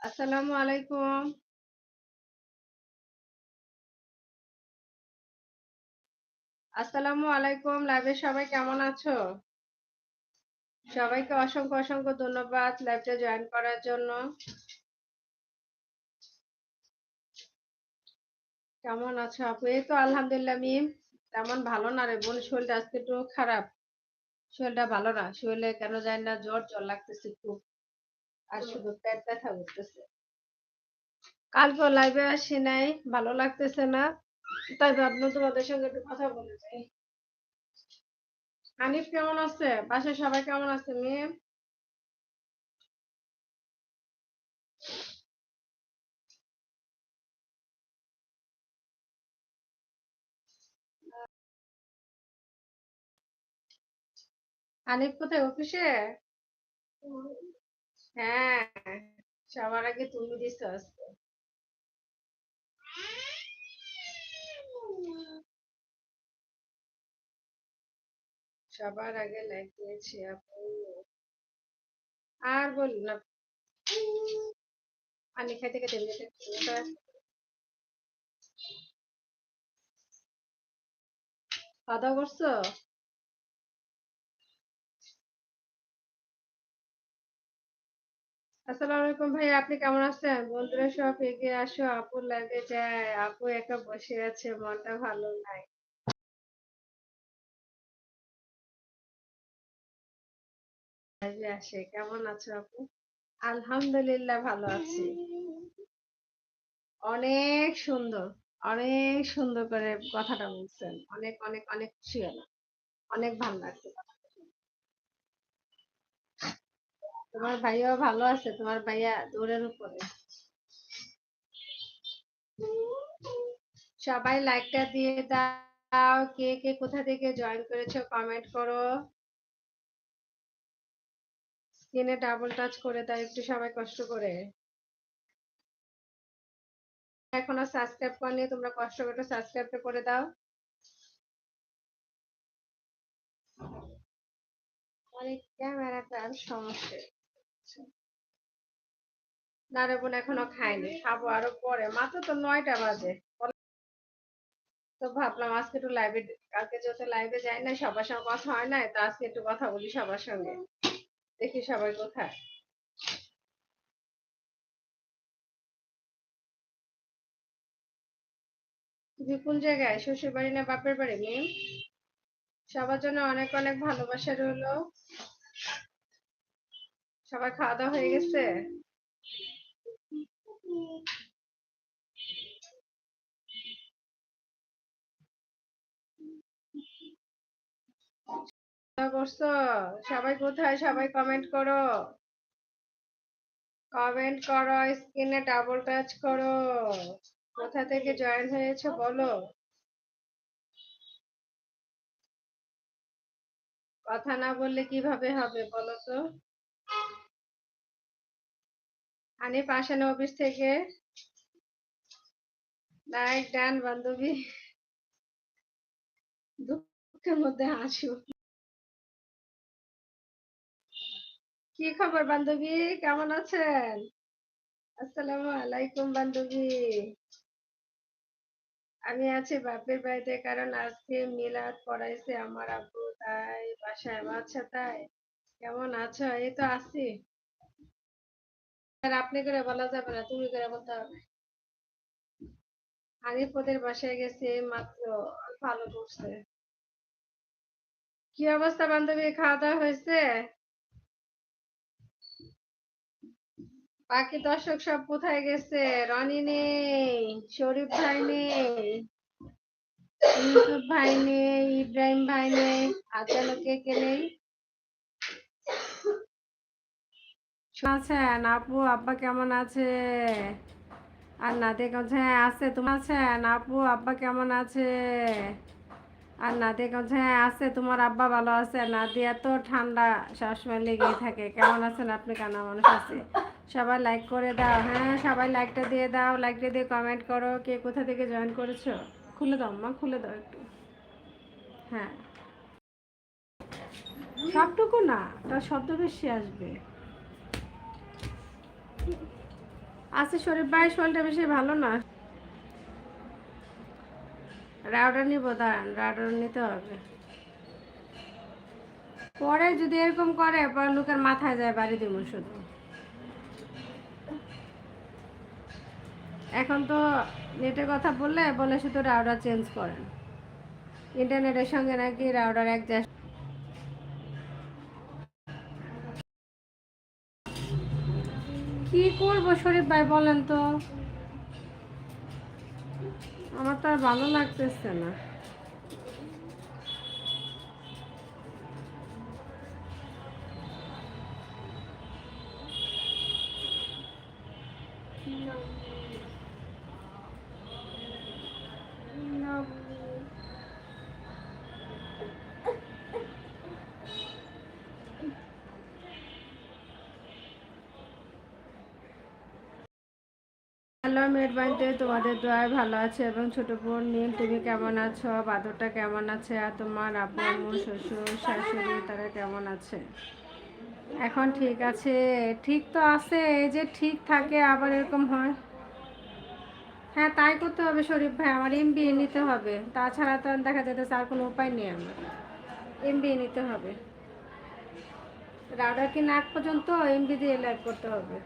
আসসালামু আলাইকুম। আসসালামু আলাইকুম লাইভে সবাই কেমন আছো? সবাইকে অসংখ্য অসংখ্য ধন্যবাদ লাইভটা জয়েন করার জন্য। কেমন আছো আপু? এই তো আলহামদুলিল্লাহ মিম, তেমন ভালো না রে বোন, শরীরটা আজকে একটু খারাপ। শরীরটা ভালো না, শরীরে কেন জানি না জ্বর জ্বর লাগতেছে খুব। আর শুধু পেট ব্যথা করতেছে কালকে লাইভে আসি নাই ভালো লাগতেছে না। তাই ভাবলাম তোমাদের সঙ্গে একটু কথা বলে যাই। হানিফ কেমন আছে? বাসায় সবাই কেমন আছে মেয়ে? হানিফ কোথায় অফিসে? হ্যাঁ সবার আগে তুমি দিছো আজকে। সবার আগে লাইক দিয়েছি আপু। আর বল না। পানি খাইতে খাইতে খাওয়া দাওয়া করছ? আসসালামু আলাইকুম ভাই আপনি কেমন আছেন? বন্ধুরা সব এগিয়ে আসো। আপুর লাগে যায়, আপু একা বসে আছে, মনটা ভালো নাই। আসে, কেমন আছো আপু? আলহামদুলিল্লাহ ভালো আছি। অনেক সুন্দর অনেক সুন্দর করে কথাটা বলছেন। অনেক অনেক অনেক খুশি হলাম। অনেক ভালো লাগছে কথাটা শুনে। তোমার ভাইয়াও ভালো আছে, তোমার ভাইয়া দৌড়ের উপরে। সবাই লাইকটা দিয়ে দাও। কে কে কোথা থেকে জয়েন করেছ কমেন্ট করো। স্ক্রিনে ডাবল টাচ করে দাও একটু সবাই কষ্ট করে। এখনও সাবস্ক্রাইব করনি, তোমরা কষ্ট করে সাবস্ক্রাইবটা করে দাও। অনেক ক্যামেরাটার সমস্যা। রে বোন এখনও খাইনি খাব আরও পরে। মাত্র তো নয়টা বাজে। তো ভাবলাম আজকে একটু লাইভে কালকে যেহেতু লাইভে যাই না সবার সঙ্গে কথা হয় না তো আজকে একটু কথা বলি সবার সঙ্গে। দেখি সবাই কোথায়। তুমি কোন জায়গায়? শ্বশুর বাড়ি না বাপের বাড়ি মেয়ে সবার জন্য অনেক অনেক ভালোবাসা রইল। সবার খাওয়া দাওয়া হয়ে গেছে? সবাই কোথায়? সবাই কমেন্ট করো। কমেন্ট করো স্ক্রিনে ডাবল টাচ করো। কোথা থেকে জয়েন হয়েছে বলো? কথা না বললে কীভাবে হবে বলো তো? আনি পাশানো অফিস থেকে। ডান বান্ধবী। দুঃখের মধ্যে হাসু কি খবর বান্ধবী? কেমন আছেন? আসসালামু আলাইকুম বান্ধবী। আমি আছি বাপের বাড়িতে, কারণ আজকে মিলাদ পড়াইছে আমার আব্বু, তাই বাসায় আচ্ছা তাই। কেমন আছো? এই তো আছি। আপনি করে বলা যাবে না, তুমি করে বলতে হবে। হানিফদের বাসায় গেছি, মাত্র ভালো করছে কি অবস্থা, বান্ধবী? খাওয়া দাওয়া হয়েছে? বাকি দর্শক সব কোথায় গেছে? রনি নেই, শরীফ ভাই নেই, ইউসুফ ভাই নেই, ইব্রাহিম ভাই নেই আচালো কে কে নেই? আছেন? আপু, আব্বা কেমন আছে? আর নাতে কেমন হ্যাঁ আছে। তোমার আছেন আপু, আব্বা কেমন আছে? আর নাতে কেমন হ্যাঁ আছে। তোমার আব্বা ভালো আছে? নাতি এত ঠান্ডা সবসময় লেগেই থাকে। কেমন আছেন আপনি? কেন মানুষ আছে। সবাই লাইক করে দাও। হ্যাঁ সবাই লাইকটা দিয়ে দাও। লাইকটা দিয়ে কমেন্ট করো। কে কোথা থেকে জয়েন করেছ? খুলে দাও, মা, খুলে দাও একটু। হ্যাঁ। সবটুকু না, তার শব্দ বেশি আসবে। আছে শরীর ভাই, শরীরটা বেশি ভালো না। রাউডার নিব, দাঁড়ান, রাউডার নিতে হবে। পরে যদি এরকম করে, পরে লোকের মাথায় যায়, বাড়ি দিব শুধু। এখন তো নেটের কথা বললে, বলে শুধু রাউডার চেঞ্জ করেন। ইন্টারনেটের সঙ্গে নাকি রাউডার অ্যাডজাস্ট কি করব শরীফ ভাই বলেন তো? আমার তো আর ভালো লাগতেছে না। হ্যালো মেয়ের বাড়িতে তোমাদের দোয়ায় ভালো আছে এবং ছোট বোন নীল তুমি কেমন আছো? বাদরটা কেমন আছে? আর তোমার আব্বু আম্মু শ্বশুর শাশুড়ি তারা কেমন আছে? এখন ঠিক আছে। ঠিক তো আছে এই যে ঠিক থাকে আবার এরকম হয়। হ্যাঁ তাই করতে হবে শরীফ ভাই আমার এমবি নিতে হবে। তাছাড়া তো দেখা যেতেছে আর কোনো উপায় নেই আমার। এমবি নিতে হবে। রাউডার কি নাক পর্যন্ত এমবি দিয়ে লাইভ করতে হবে।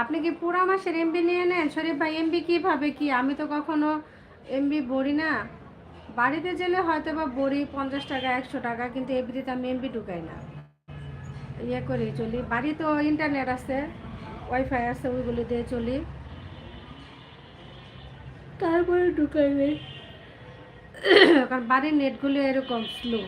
আপনি কি পুরা মাসের এমবি নিয়ে নেন? শরীফ ভাই এমবি কীভাবে কি? আমি তো কখনো এমবি বড়ি না। বাড়িতে গেলে হয়তো বা বড়ি পঞ্চাশ টাকা একশো টাকা কিন্তু এমবিতে আমি এমবি ঢুকাই না। ইয়ে করি চলি। বাড়িতেও ইন্টারনেট আছে ওয়াইফাই আছে ওইগুলি দিয়ে চলি। তারপরে ঢুকাই নেই। কারণ বাড়ির নেটগুলো এরকম স্লো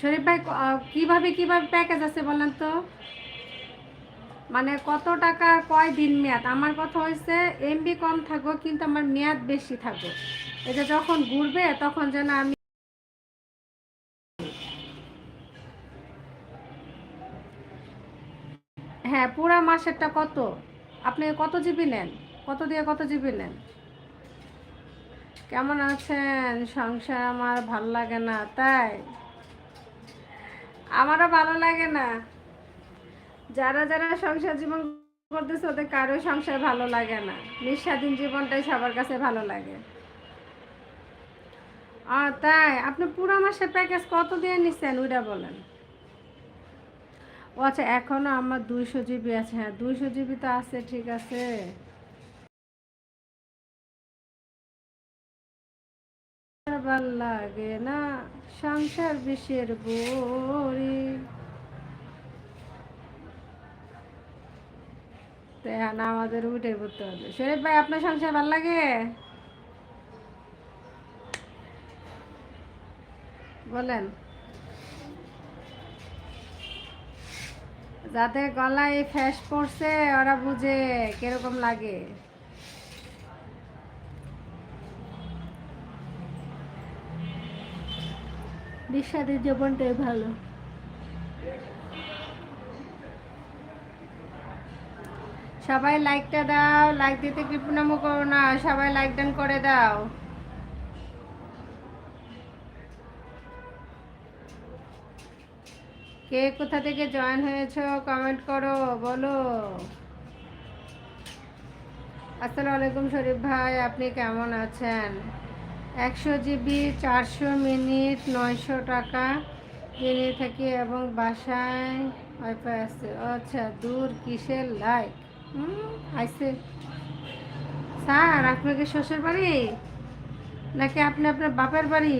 শরীফ ভাই কীভাবে কীভাবে প্যাকেজ আছে বলেন তো? মানে কত টাকা, কয় দিন মেয়াদ? আমার কথা হয়েছে এমবি কম থাকো কিন্তু আমার মেয়াদ বেশি থাকো এটা যখন ঘুরবে, তখন যেন আমি হ্যাঁ পুরা মাসেরটা কত? আপনি কত জিবি নেন? কত দিয়ে কত জিবি নেন? কেমন আছেন? সংসার আমার ভালো লাগে না, তাই? আমারও ভালো লাগে না। যারা যারা সংসার জীবন করতেছে, ওদের কারও সংসার ভালো লাগে না। নিঃস্বাধীন জীবনটাই সবার কাছে ভালো লাগে। তাই, আপনি পুরো মাসের প্যাকেজ কত দিয়ে নিচ্ছেন ওইটা বলেন। ও আচ্ছা এখনও আমার দুইশো জিবি আছে। হ্যাঁ দুইশো জিবি তো আছে, ঠিক আছে। ভালো লাগে না সংসার বিষের বড়ি। আমাদের উঠে পড়তে হবে শরীফ ভাই, আপনার সংসার ভালো লাগে? বলেন। যাদের গলায় ফ্যাস পড়ছে, ওরা বুঝে কীরকম লাগে। নিঃস্বাদের জীবনটাই ভালো। সবাই লাইকটা দাও লাইক দিতে কৃপনামো করো না, সবাই লাইক ডান করে দাও। কে কোথা থেকে জয়েন হয়েছো কমেন্ট করো, বলো। আসসালামু আলাইকুম শরীফ ভাই, আপনি কেমন আছেন? একশো জিবি, চারশো মিনিট, নয়শো টাকা কিনে থাকি এবং বাসায় ওয়াইফাই আছে। আচ্ছা দূর কিসের লাইক? আইসে। স্যার আপনাকে শ্বশুর বাড়ি? নাকি আপনি আপনার বাপের বাড়ি?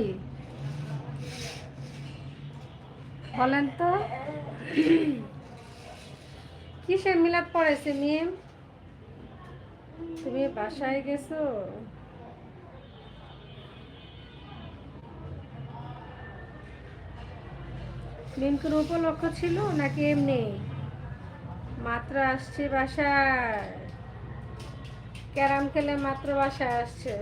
বলেন তো। কিসের মিলাদ পড়েছে, মিম? তুমি বাসায় গেছো? মিম কোনো উপলক্ষ ছিল নাকি এমনি? মাত্র আসছে বাসায়। ক্যারাম খেলে মাত্র বাসায় আসছে।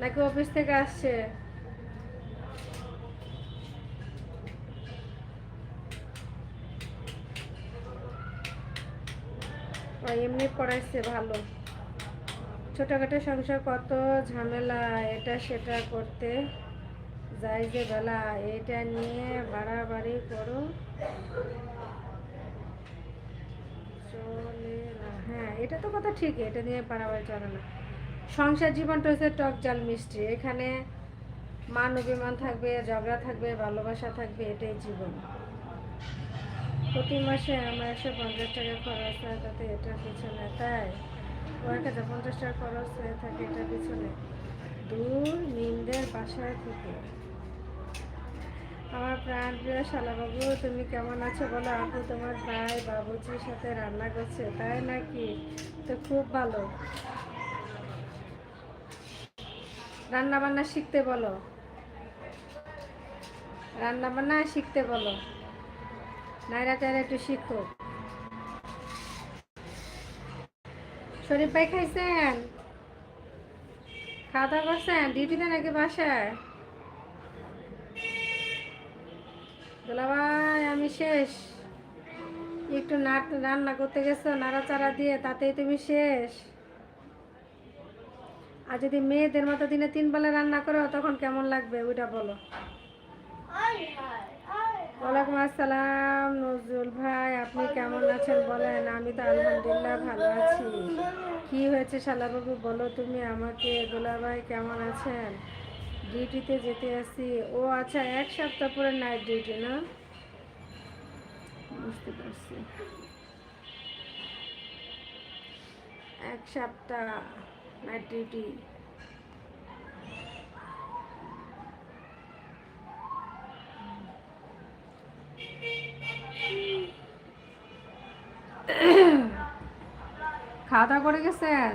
নাকি অফিস থেকে আসছে? এমনি পড়াইছে ভালো। ছোটোখাটো সংসার কত ঝামেলা, এটা সেটা করতে। যাই যে বেলা, এটা নিয়ে বাড়াবাড়ি করো চলে না হ্যাঁ এটা তো কথা ঠিকই, এটা নিয়ে বাড়াবাড়ি চলে না। সংসার জীবনটা হচ্ছে টক জাল মিষ্টি, এখানে মান অভিমান থাকবে, ঝগড়া থাকবে, ভালোবাসা থাকবে, এটাই জীবন। প্রতি মাসে আমার একশো পঞ্চাশ টাকা খরচ হয়, তাতে এটার পিছনে, তাই? ওর কাছে পঞ্চাশ টাকা খরচ হয়ে থাকে, এটার পিছনে। দূর নিমদের বাসায় থেকে। আমার প্রাণ প্রিয় শালাবাবু, তুমি কেমন আছো বলো? আপু তোমার ভাই বাবুজির সাথে রান্না করছে, তাই নাকি? তো খুব ভালো। রান্না বান্না শিখতে বলো। রান্না বান্না শিখতে বলো। নাইরা টাইরা একটু শিখো। শরীফ ভাই খাইছেন? খাওয়া দাওয়া করছেন? ডিউটিতে নাকি বাসায়? ভাই, আমি শেষ। একটু নাট, রান্না করতে গেছো, নাড়াচাড়া দিয়ে, তাতেই তুমি শেষ। আর যদি মেয়েদের মতো দিনে তিন বেলা রান্না করো, তখন কেমন লাগবে? ওইটা বলো। ওয়ালাইকুম আসসালাম, নজরুল ভাই, আপনি কেমন আছেন বলেন? আমি তো আলহামদুলিল্লাহ ভালো আছি। কি হয়েছে শালাবাবু, বলো তুমি আমাকে। দোলা ভাই কেমন আছেন? ডিউটিতে যেতে আসি। ও আচ্ছা এক সপ্তাহ পরে নাইট ডিউটি না? বুঝতে পারছি। এক সপ্তাহ নাইট ডিউটি খাওয়া দাওয়া করে গেছেন?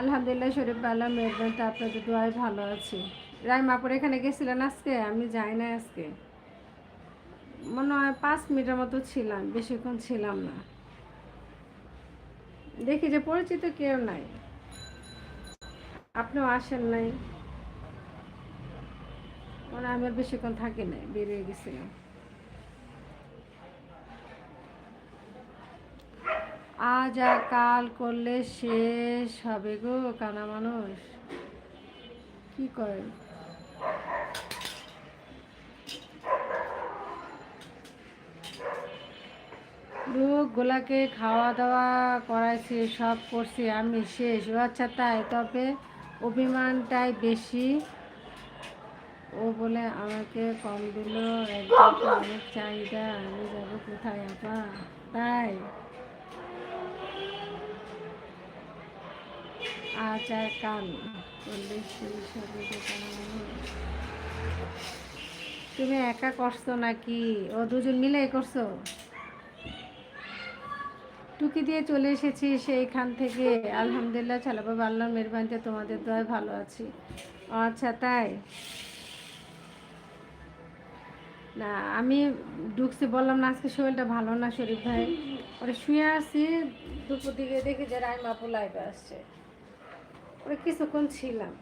আলহামদুলিল্লাহ, শরীফ আল্লাহ মেহরবানটা আপনাদের দোয়ায় ভালো আছি। রাইমাপুর এখানে গেছিলেন আজকে? আমি যাই না আজকে। মনে হয় পাঁচ মিনিটের মতো ছিলাম, বেশিক্ষণ ছিলাম না। দেখি যে পরিচিত কেউ নাই। আপনিও আসেন নাই। মানে আমি আর বেশিক্ষণ থাকি নাই, বেরিয়ে গেছিলাম। আজ আর কাল করলে শেষ হবে গো কানা মানুষ। কি করে? লোক গোলাকে খাওয়া দাওয়া করাইছি, সব করছি, আমি শেষ। আচ্ছা তাই, তবে অভিমানটাই বেশি। ও বলে, আমাকে কম দিল একদিকে অনেক চাহিদা, আমি যাব কোথায়, আপা? তাই। আচার কান করলে সেই তুমি একা করছ নাকি? ও দুজন মিলে করছ? টুকি দিয়ে চলে এসেছি সেইখান থেকে। আলহামদুলিল্লাহ, ছালাবাবা, আল্লাহ মেহরবানিতে তোমাদের দয় ভালো আছি। আচ্ছা তাই? না, আমি ঢুকছি, বললাম না আজকে শরীরটা ভালো না শরীফ ভাই। ওরা শুয়ে আছি, দুপুর দিকে দেখি যে রাইমাপু লাইভে আসছে। ওরা কিছুক্ষণ ছিলাম।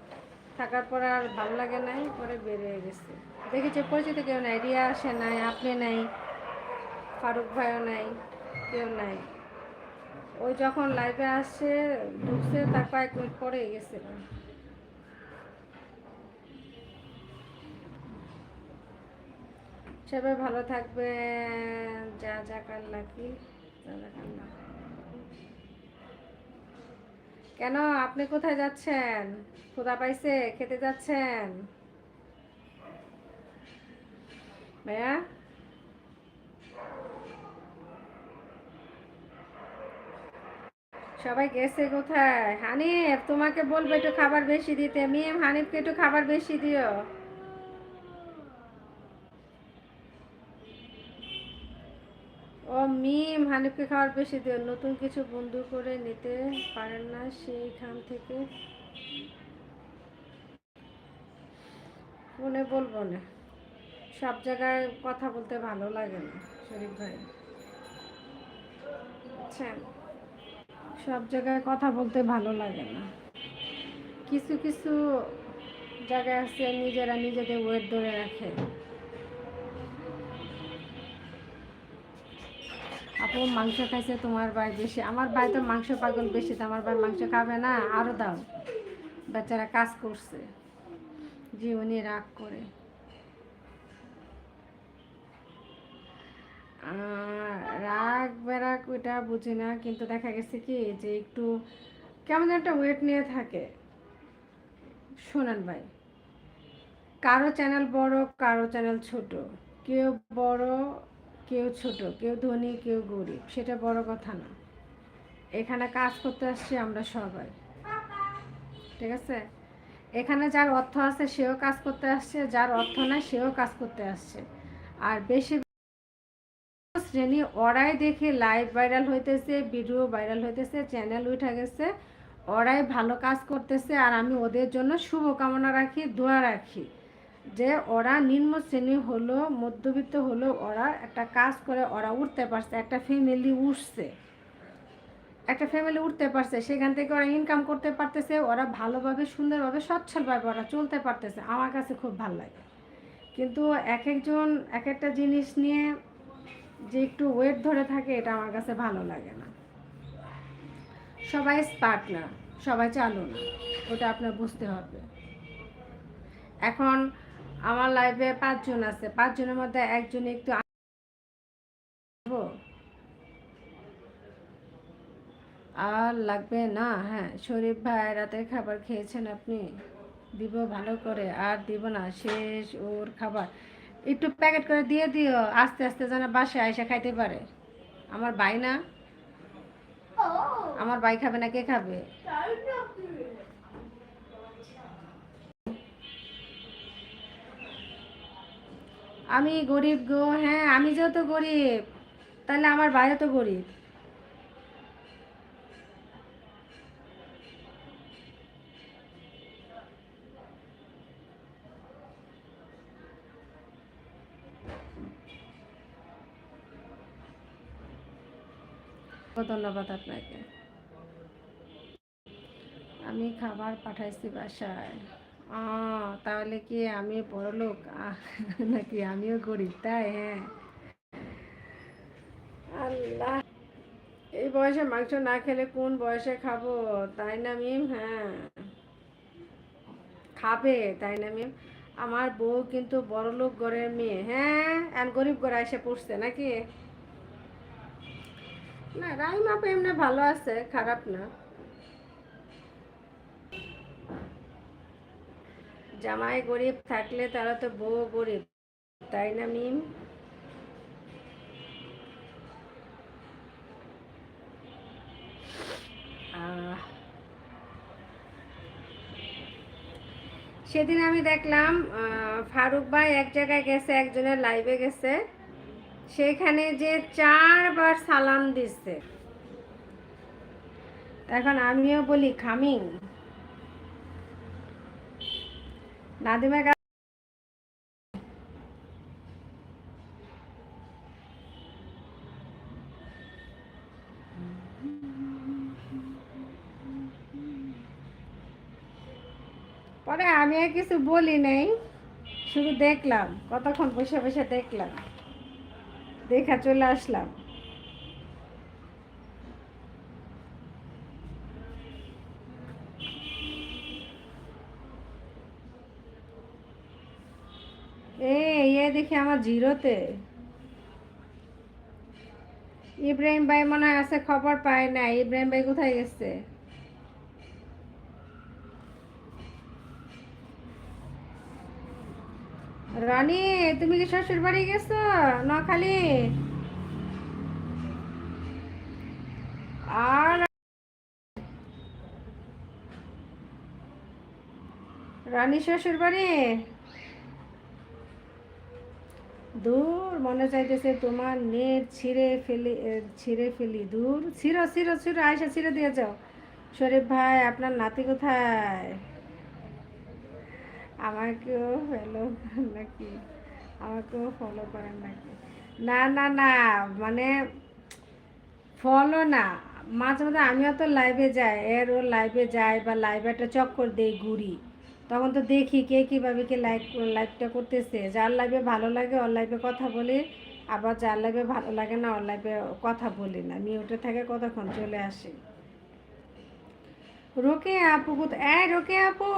থাকার পর আর ভালো লাগে নাই, পরে বেরিয়ে গেছে। দেখেছি পরিচিত কেউ নাই, রিয়া আসে নাই, আপনি নাই, ফারুক ভাইও নাই, কেউ নাই। ওই যখন লাইভে আসছে ঢুকছে, তার কয়েক মিনিট পরে গেছিল সবাই ভালো থাকবে যা যা কাল লাকি যা যা কাল কেন? আপনি কোথায় যাচ্ছেন? খোদা পাইছে? খেতে যাচ্ছেন? ভাইয়া? সবাই গেছে কোথায়? হানিফ, তোমাকে বলব একটু খাবার বেশি দিতে। মিম, হানিফকে একটু খাবার বেশি দিও ও মিম হানিফকে খাওয়ার বেশি দিও নতুন কিছু বন্ধু করে নিতে পারেন না সেইখান থেকে। মনে বলব না। সব জায়গায় কথা বলতে ভালো লাগে না, শরীফ ভাই। বুঝছেন সব জায়গায় কথা বলতে ভালো লাগে না। কিছু কিছু জায়গায় আছে নিজেরা নিজেদের ওয়েট ধরে রাখে। আপু, মাংস খাইছে তোমার ভাই বেশি। আমার ভাই তো মাংস পাগল বেশি, তো আমার ভাই মাংস খাবে না আরও দাও। বেচারা কাজ করছে। উনি রাগ করে। রাগ বেরাগ ওইটা বুঝি না, কিন্তু দেখা গেছে কি যে একটু কেমন একটা ওয়েট নিয়ে থাকে। শোনেন ভাই, কারও চ্যানেল বড়, কারও চ্যানেল ছোট। কেউ বড় কেউ ছোট, কেউ ধনী, কেউ গরিব, সেটা বড় কথা না। এখানে কাজ করতে আসছি আমরা সবাই। ঠিক আছে? এখানে যার অর্থ আছে সেও কাজ করতে আসছে, যার অর্থ নাই সেও কাজ করতে আসছে। আর বেশি শ্রেণি ওরাই দেখে লাইভ ভাইরাল হইতেছে ভিডিও ভাইরাল হইতেছে চ্যানেল উঠে গেছে ওরাই ভালো কাজ করতেছে, আর আমি ওদের জন্য শুভকামনা রাখি, দোয়া রাখি। যে ওরা নিম্ন শ্রেণি হলো, মধ্যবিত্ত হলো, ওরা একটা কাজ করে, ওরা উঠতে পারছে, একটা ফ্যামিলি উঠছে একটা ফ্যামিলি উঠতে পারছে, সেখান থেকে ওরা ইনকাম করতে পারতেছে, ওরা ভালোভাবে, সুন্দরভাবে, সচ্ছলভাবে ওরা চলতে পারতেছে। আমার কাছে খুব ভালো লাগে। কিন্তু এক একজন, এক একটা জিনিস নিয়ে যে একটু ওয়েট ধরে থাকে, এটা আমার কাছে ভালো লাগে না। সবাই স্পার্ট না, সবাই চালু না, ওটা আপনার বুঝতে হবে। এখন আমার লাইফে পাঁচজন আছে। পাঁচজনের মধ্যে একজন একটু আর লাগবে না হ্যাঁ। শরীফ ভাই রাতের খাবার খেয়েছেন আপনি? দিব ভালো করে আর দিব না শেষ ওর খাবার। একটু প্যাকেট করে দিয়ে দিও আস্তে আস্তে যেন বাসায় আইসা খাইতে পারে। আমার ভাই না? আমার ভাই খাবে না কে খাবে? আমি গরিব গো হ্যাঁ আমি যেহেতু গরিব, তাহলে আমার ভাইও তো গরিব। ধন্যবাদ আপনাকে। আমি খাবার পাঠাইছি বাসায়। তাহলে কি আমি বড় লোক নাকি আমিও গরিব? তাই হ্যাঁ। আল্লাহ। এই বয়সে মাংস না খেলে কোন বয়সে খাব? তাই না, মিম? হ্যাঁ। খাবে, তাই না, মিম? আমার বউ কিন্তু বড় লোক ঘরের মেয়ে। হ্যাঁ আর গরিব ঘরে এসে পড়ছে নাকি? না, রাইমা এমনি ভালো আছে, খারাপ না। জামাই গরিব থাকলে তারা তো বউ গরিব, তাই না মিম? সেদিন আমি দেখলাম ফারুক ভাই এক জায়গায় গেছে, একজনের লাইভে গেছে। সেখানে যে চারবার সালাম দিচ্ছে। এখন আমিও বলি খামিং নাদিমের কাছে পরে আমি আর কিছু বলি নাই। শুধু দেখলাম, কতক্ষণ বসে বসে দেখলাম। দেখা চলে আসলাম এ ইয়ে দেখি আমার জিরোতে। ইব্রাহিম ভাই মনে হয় আছে, খবর পায় না ইব্রাহিম ভাই কোথায় গেছে? রানী, তুমি কি শ্বশুর বাড়ি গেছো? নোয়াখালী? আর রানী শ্বশুর বাড়ি? দূর মনে চাইতেছে তোমার নেট ছিঁড়ে ফেলি ছিঁড়ে ফেলি। দূর। ছিঁড়ো ছিঁড়ো ছিঁড়ো, আয়সা ছিঁড়ে দিয়ে যাও। শরীফ ভাই, আপনার নাতি কোথায়? আমাকেও ফলো নাকি? আমাকেও ফলো করেন নাকি? না না না মানে ফলো না। মাঝে মাঝে আমিও তো লাইভে যাই, এর ও লাইভে যাই বা লাইভে একটা চক্কর দেই, ঘুরি। তখন তো দেখি কে কীভাবে কে লাইভ লাইভটা করতেছে। যার লাইভে ভালো লাগে, ওর লাইভে কথা বলি। আবার যার লাইভে ভালো লাগে না, ওর লাইভে কথা বলি না। মিউটে থাকে কতক্ষণ, চলে আসি। রোকে আপু এই রোকে আপু!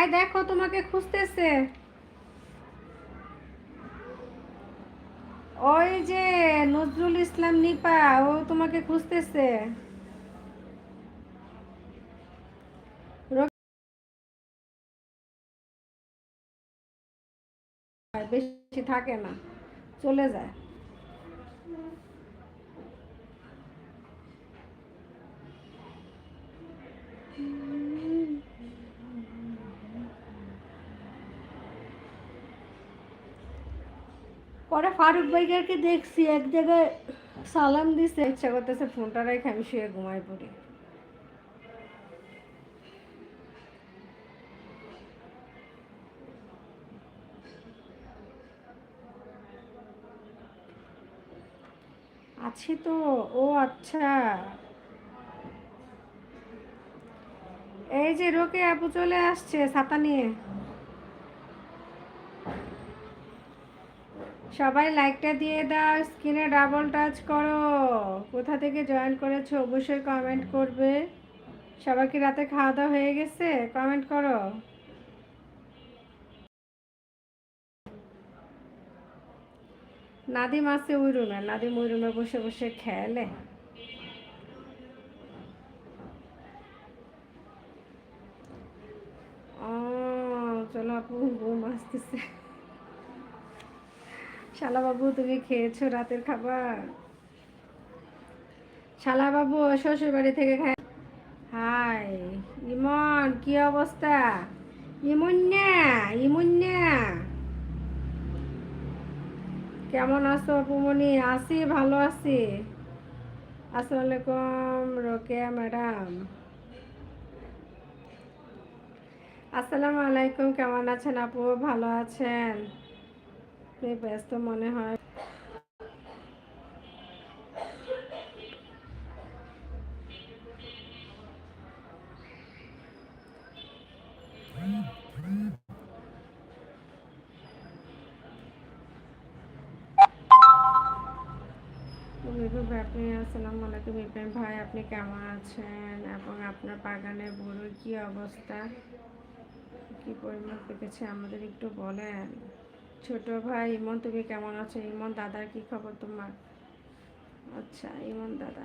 এই দেখো তোমাকে খুঁজতেছে। ওই যে নজরুল ইসলাম নিপা, ও তোমাকে খুঁজতেছে রোগ- বেশি থাকে না, চলে যায়। পরে ফারুক ভাইকে দেখছি, এক জায়গায় সালাম দিছে, ইচ্ছা করতেছে ফোনটা রেখে আমি শুয়ে ঘুমাই পড়ি। আছি তো, ও আচ্ছা। এই যে রোকে আপু চলে আসছে, ছাতা নিয়ে। সবাই লাইকটা দিয়ে দাও, স্ক্রিনে ডাবল টাচ করো। কোথা থেকে জয়েন করেছ অবশ্যই কমেন্ট করবে। সবার কি রাতে খাওয়া দাওয়া হয়ে গেছে? কমেন্ট করো। নাদিম আছে ওই রুমে, নাদিম ওই বসে বসে খেলে। চলো আপু, ঘুম আসতেছে। শালা বাবু তুমি খেয়েছো রাতের খাবার? শালা বাবু শ্বশুর বাড়ি থেকে খায় হাই ইমন, কি অবস্থা? ইমন্যা ইমন্যা। কেমন আছো অপুমনি? আছি, ভালো আছি। আসসালামু রোকেয়া ম্যাডাম। আসসালামু আলাইকুম কেমন আছেন আপু? ভালো আছেন? ব্যস্ত মনে হয়। আপনি কেমন আছেন এবং আপনার বাগানের বড় কি অবস্থা? কি পরিমাণ পেকেছে আমাদের একটু বলেন। ছোট ভাই, ইমন তুমি কেমন আছো? ইমন দাদার কি খবর তোমার? আচ্ছা ইমন দাদা।